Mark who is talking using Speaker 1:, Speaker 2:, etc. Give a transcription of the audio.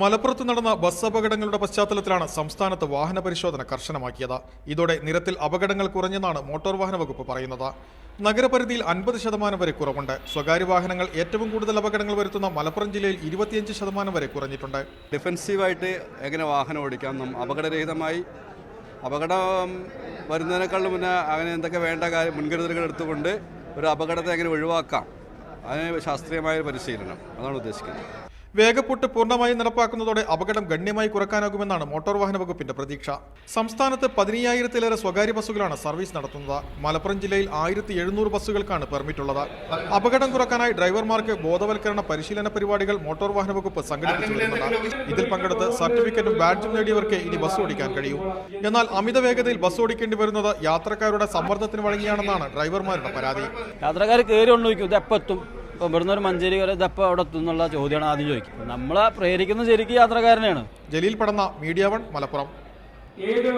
Speaker 1: മലപ്പുറത്ത് നടന്ന ബസ് അപകടങ്ങളുടെ പശ്ചാത്തലത്തിലാണ് സംസ്ഥാനത്ത് വാഹന പരിശോധന കർശനമാക്കിയത്. ഇതോടെ നിരത്തിൽ അപകടങ്ങൾ കുറഞ്ഞെന്നാണ് മോട്ടോർ വാഹന വകുപ്പ് പറയുന്നത്. നഗരപരിധിയിൽ അൻപത് ശതമാനം വരെ കുറവുണ്ട്. സ്വകാര്യ വാഹനങ്ങൾ ഏറ്റവും കൂടുതൽ അപകടങ്ങൾ വരുത്തുന്ന മലപ്പുറം ജില്ലയിൽ ഇരുപത്തിയഞ്ച് ശതമാനം വരെ കുറഞ്ഞിട്ടുണ്ട്.
Speaker 2: ഡിഫൻസീവായിട്ട് എങ്ങനെ വാഹനം ഓടിക്കാം അപകടരഹിതമായി അപകടം വരുന്നതിനേക്കാളും മുന്നേ അങ്ങനെ എന്തൊക്കെ വേണ്ട കാര്യം മുൻകരുതലുകൾ എടുത്തുകൊണ്ട് ഒരു അപകടത്തെ എങ്ങനെ ഒഴിവാക്കാം? അതിന് ശാസ്ത്രീയമായ പരിശീലനം. അതാണ് ഉദ്ദേശിക്കുന്നത്.
Speaker 1: വേഗപ്പൂട്ട് പൂർണമായും നടപ്പാക്കുന്നതോടെ അപകടം ഗണ്യമായി കുറക്കാനാകുമെന്നാണ് മോട്ടോർ വാഹന വകുപ്പിന്റെ പ്രതീക്ഷ. സംസ്ഥാനത്ത് പതിനയ്യായിരത്തിലേറെ സ്വകാര്യ ബസ്സുകളാണ് സർവീസ് നടത്തുന്നത്. മലപ്പുറം ജില്ലയിൽ ആയിരത്തി എഴുന്നൂറ് ബസ്സുകൾക്കാണ് പെർമിറ്റ് ഉള്ളത് അപകടം കുറക്കാനായി ഡ്രൈവർമാർക്ക് ബോധവൽക്കരണ പരിശീലന പരിപാടികൾ മോട്ടോർ വാഹന വകുപ്പ് സംഘടിപ്പിച്ചിട്ടുണ്ട് ഇതിൽ പങ്കെടുത്ത് സർട്ടിഫിക്കറ്റും ബാഡ്ജും നേടിയവർക്ക് ഇനി ബസ് ഓടിക്കാൻ കഴിയും. എന്നാൽ അമിത വേഗതയിൽ ബസ് ഓടിക്കേണ്ടി വരുന്നത് യാത്രക്കാരുടെ സമ്മർദ്ദത്തിന് വഴങ്ങിയാണെന്നാണ് ഡ്രൈവർമാരുടെ പരാതി.
Speaker 3: യാത്രക്കാർ കയറി ഇത് ഇവിടുന്ന് ഒരു മഞ്ചേരി വരെ ഇതെപ്പോൾ അവിടെ എത്തുന്നുള്ള ചോദ്യമാണ് ആദ്യം ചോദിക്കുന്നത് നമ്മളെ പ്രേരിക്കുന്ന ശരിക്കും യാത്രക്കാരനെയാണ്.
Speaker 1: Jaleel Padanna Media One Malappuram.
Speaker 4: ഏത്